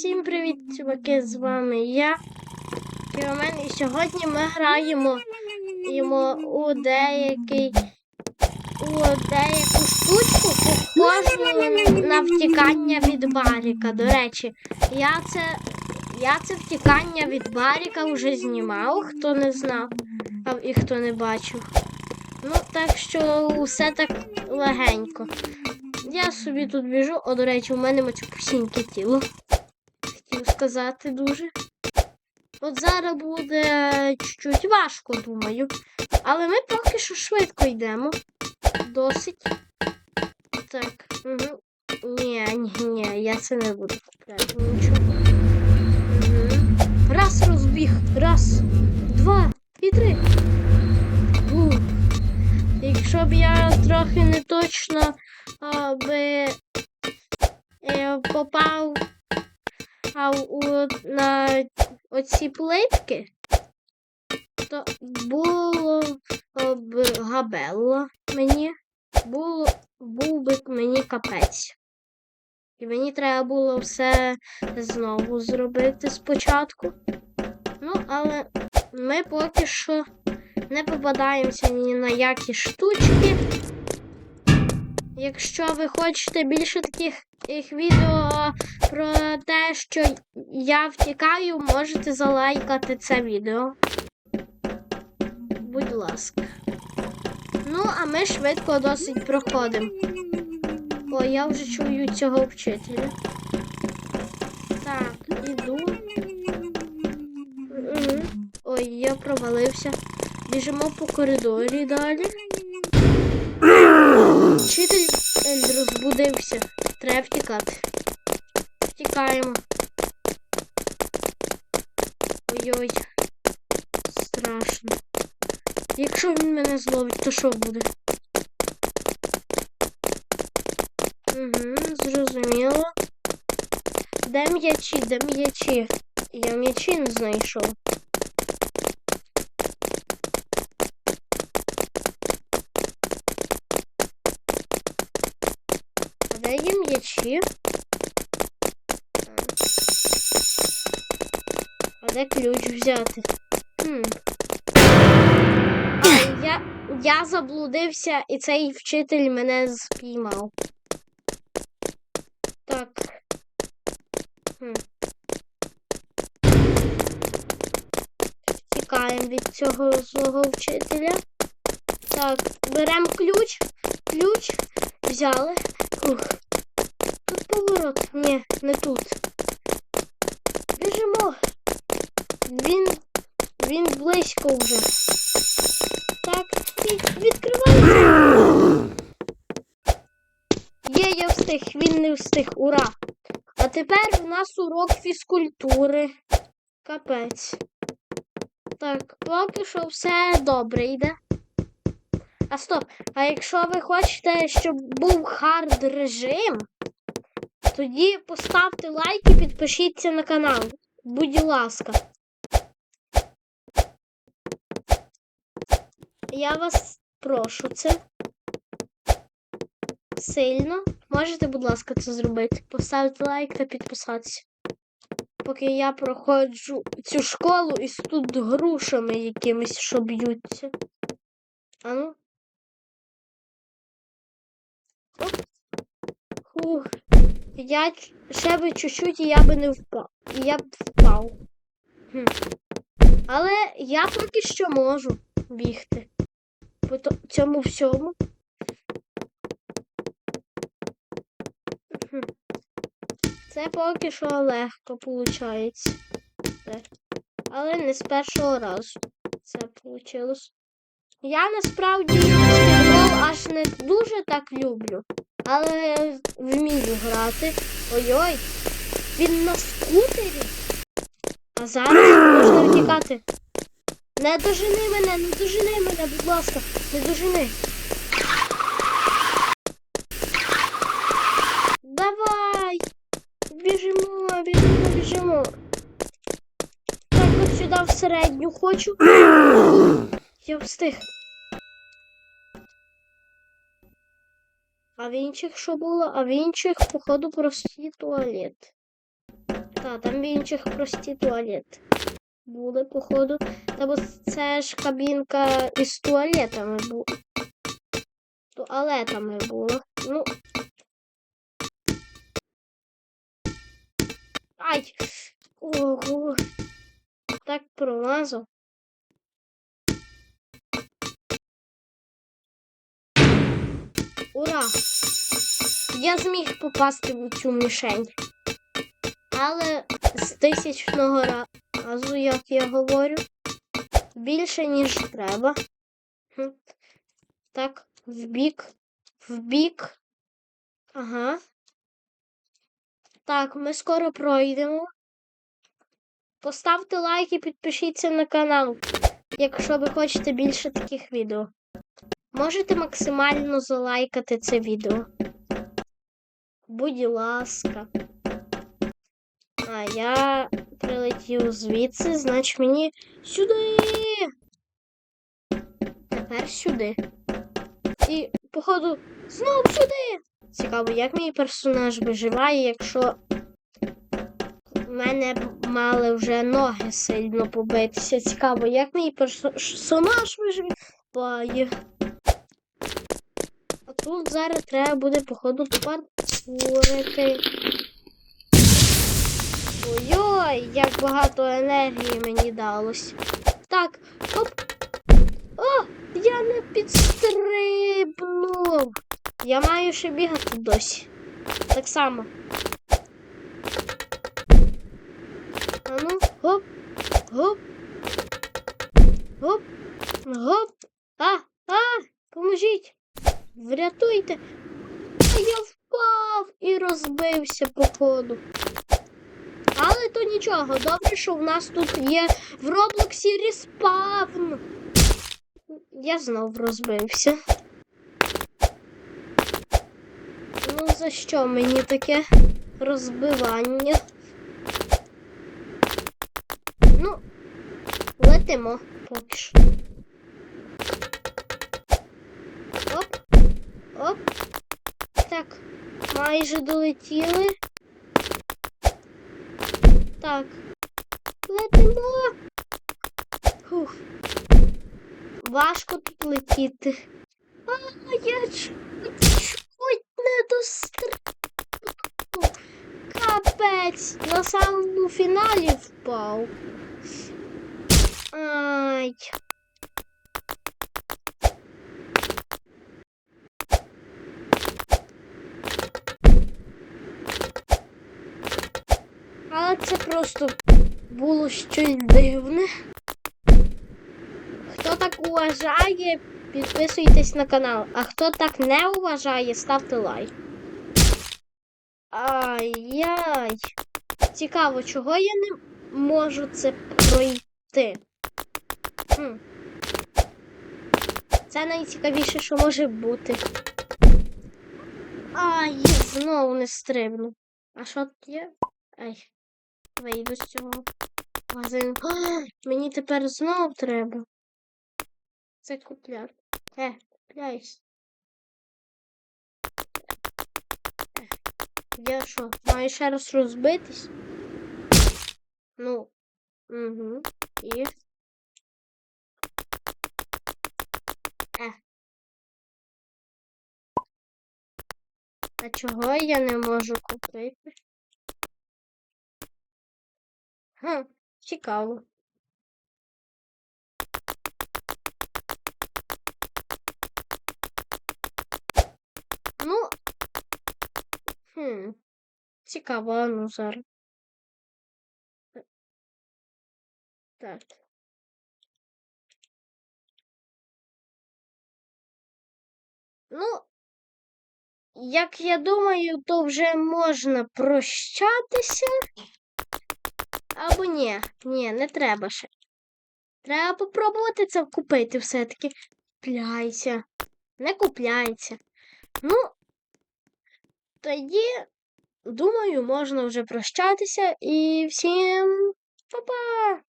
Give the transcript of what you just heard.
Всім привіт, чуваки! З вами я. Кіомен, і сьогодні ми граємо йому у деякий у деяку штучку, похожу на втікання від Баріка. До речі, я це, я це втікання від Баріка вже знімав, хто не знав і хто не бачив. Ну, так що усе так легенько. Я собі тут біжу, о, до речі, у мене мацюпусіньке тіло. Сказати дуже. От зараз буде чуть-чуть важко, думаю. Але ми поки що швидко йдемо. Досить. Так. Угу. Ні, ні, ні, я це не буду купляти нічого. Угу. Раз розбіг. Раз, два і три. Ух. Якщо б я трохи не точно би е, попав у, на оці плитки, то було б габело мені, було, був би мені капець. І мені треба було все знову зробити спочатку. Ну, але ми поки що не попадаємося ні на які штучки. Якщо ви хочете більше таких відео про те, що я втікаю, можете залайкати це відео. Будь ласка. Ну, а ми швидко досить проходимо. О, я вже чую цього вчителя. Так, іду. Ой, я провалився. Біжимо по коридорі далі. Вчитель розбудився. Треба втікати. Втікаємо. Ой-ой. Страшно. Якщо він мене зловить, то що буде? Угу, зрозуміло. Де м'ячі, де м'ячі? Я м'ячі не знайшов. Де є м'ячі? А де ключ взяти? Хм. А, я, я заблудився, і цей вчитель мене спіймав. Так. Хм. Тікаємо від цього злого вчителя. Так, беремо ключ. Ключ взяли. Ух. Поворот. Ні, не тут. Біжимо. Він. Він близько вже. Так, від, відкривається. Є, я встиг, він не встиг. Ура! А тепер у нас урок фізкультури. Капець. Так, поки що все добре йде. А стоп, а якщо ви хочете, щоб був хард режим, тоді поставте лайк і підпишіться на канал. Будь ласка. Я вас прошу це. Сильно. Можете, будь ласка, це зробити. Поставити лайк та підписатися. Поки я проходжу цю школу із тут грушами якимись, що б'ються. А ну. Фух. Я ще би чуть-чуть і я би не впав. І я б впав. Хм. Але я поки що можу бігти. По цьому всьому. Це поки що легко виходить. Але не з першого разу це вийшло. Я насправді баскетбол аж не дуже так люблю, але вмію грати. Ой-ой, він на скутері. А зараз можна втікати. Не дожени мене, не дожени мене, будь ласка, не дожени. Давай! Біжимо, біжимо, біжимо. Так, от сюди в середню хочу. Я встиг. А в інших що було? А в інших, походу, прості туалет. Та, там в інших прості туалет. Були, походу. Та бо це ж кабінка із туалетами була. Туалетами була. Ну. Ай! Ого! Так промазав. Ура! Я зміг попасти в цю мішень. Але з тисячного разу, як я говорю, більше, ніж треба. Так, вбік, вбік. Ага. Так, ми скоро пройдемо. Поставте лайк і підпишіться на канал, якщо ви хочете більше таких відео. Можете максимально залайкати це відео. Будь ласка. А я прилетів звідси, значить мені сюди. Тепер сюди. І, походу, знову сюди. Цікаво, як мій персонаж виживає, якщо в мене мали вже ноги сильно побитися. Цікаво, як мій персонаж виживає. Тут зараз треба буде, походу, паркурити. Ой-ой, як багато енергії мені далось. Так, оп. О, я не підстрибнув. Я маю ще бігати досі. Так само. А ну, гоп. Гоп, гоп. А, а, поможіть. Врятуйте. А я впав і розбився походу. Але то нічого, добре, що в нас тут є в Роблоксі респавн. Я знов розбився. Ну, за що мені таке розбивання? Ну, летимо поки що. Оп, оп. Так, майже долетіли. Так. Летимо. Фух. Важко тут летіти. А, я чуть не дострибнув. Капець. На самому фіналі впав. Ай. Але це просто було щось дивне. Хто так уважає, підписуйтесь на канал. А хто так не уважає, ставте лайк. Ай-яй. Цікаво, чого я не можу це пройти? Хм. Це найцікавіше, що може бути. Ай, знову не стрибну. А що є? Ай. Вийду з цього магазину. А, мені тепер знову треба. Це купляр. Е, купляйся. Е, Я що, маю ще раз розбитись? Ну. Угу. І. Е. А чого я не можу купити? Хм, цікаво. Ну, хм, цікаво, ну зараз. Так. Ну, як я думаю, то вже можна прощатися. Або ні, ні, не треба ще. Треба попробувати це купити все-таки. Купляйся. Не купляйся. Ну, тоді, думаю, можна вже прощатися і всім па-па!